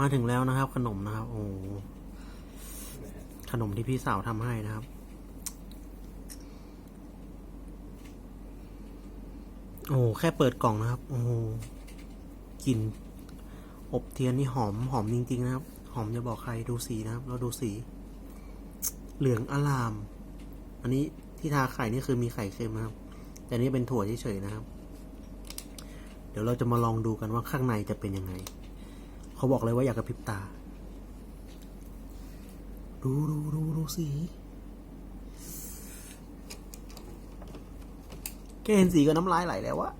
มาถึงแล้วนะครับ ขนมนะครับ โอ้ขนมที่พี่สาวทำให้นะครับ โอ้แค่เปิดกล่องนะครับ โอ้กลิ่นอบเทียนนี่หอมหอมจริง ๆ นะครับ หอมจะบอกใครดูสีนะครับ เราดูสี เหลืองอลาม อันนี้ที่ทาไข่นี่คือมีไข่เค็มนะครับ แต่นี่เป็นถั่วเฉยๆนะครับ เดี๋ยวเราจะมาลองดูกันว่าข้างในจะเป็นยังไง เขาบอกเลยว่าอยากกระพริบตา ดูดูดูดูสีแค่เห็นสีก็น้ำลายไหลแล้ววะ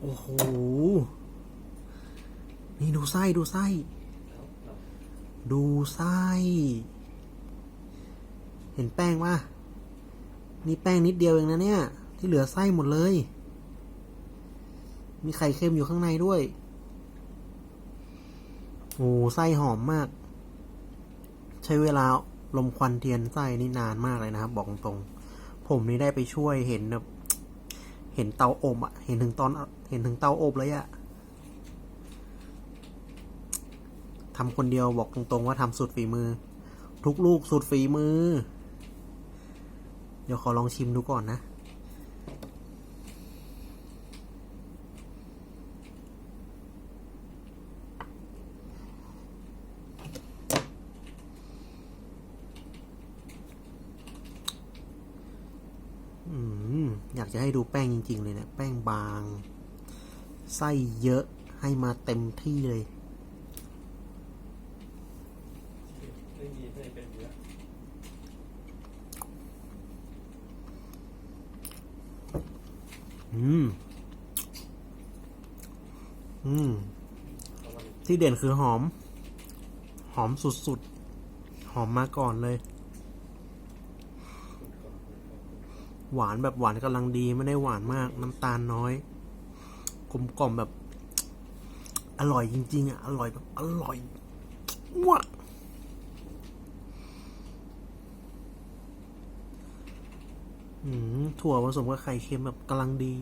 โอ้โห นี่ดูไส้ ดูไส้ ดูไส้ เห็นแป้งว่านี่แป้งนิดเดียวเองนะเนี่ย ที่เหลือไส้หมดเลย มีไข่เค็มอยู่ข้างในด้วย โอ้ไส้หอมมาก ใช้เวลาลมควันเทียนไส้นี่นานมากเลยนะครับ บอกตรงๆผมนี่ได้ไปช่วยเห็นแบบเห็นเตาอบอะเห็นถึงตอนเห็นถึงเตาอบเลยอะ ทำคนเดียวบอกตรงๆว่าทำสุดฝีมือ ทุกลูกสุดฝีมือ เดี๋ยวขอลองชิมดูก่อนนะ อยากจะให้ดูแป้งจริง ๆ เลยเนะี่ยแป้งบาง ไส้เยอะให้มาเต็มที่เลย ไม่มีไม่เป็นเยอะ อืม อืม ที่เด่นคือหอม หอมสุดๆ หอมมาก่อนเลย หวานแบบหวานกำลังดีไม่ได้หวานมาก น้ำตาลน้อย กลมกล่อมแบบ อร่อยจริง ๆอะ อร่อยแบบ อร่อยว้า อืมถั่วผสมกับไข่เค็มแบบกำลังดี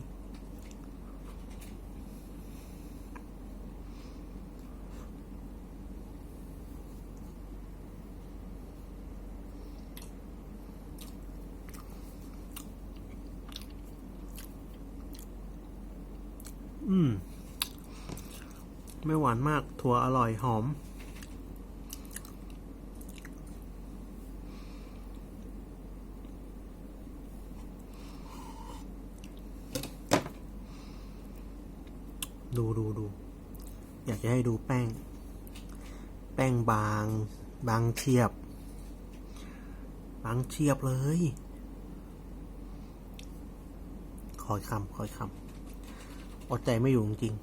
อืม ไม่หวานมาก ถั่วอร่อยหอม ดูดูดู อยากจะให้ดูแป้ง แป้งบาง บางเฉียบ บางเฉียบเลยขออีกคำขออีกคำอดใจไม่อยู่จริง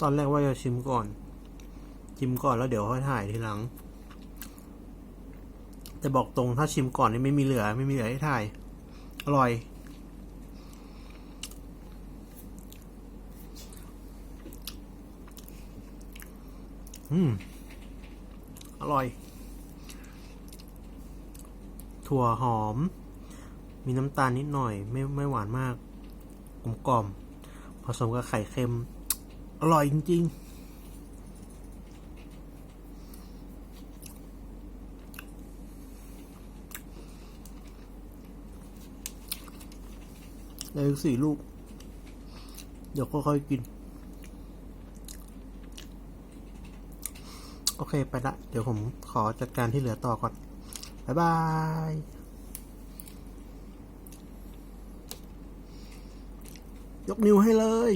ตอนแรกว่าจะชิมก่อน ชิมก่อนแล้วเดี๋ยวค่อยถ่ายทีหลัง แต่บอกตรงถ้าชิมก่อนนี่ไม่มีเหลือ ไม่มีเหลือให้ถ่าย อร่อย อืม อร่อย ถั่วหอม มีน้ำตาลนิดหน่อย ไม่ไม่หวานมาก กลมกล่อม ผสมกับไข่เค็ม อร่อยจริง ๆ ได้อีกสี่ลูก เดี๋ยวค่อยๆกิน โอเคไปละ เดี๋ยวผมขอจัดการที่เหลือต่อก่อน บ๊ายบายยกนิ้วให้เลย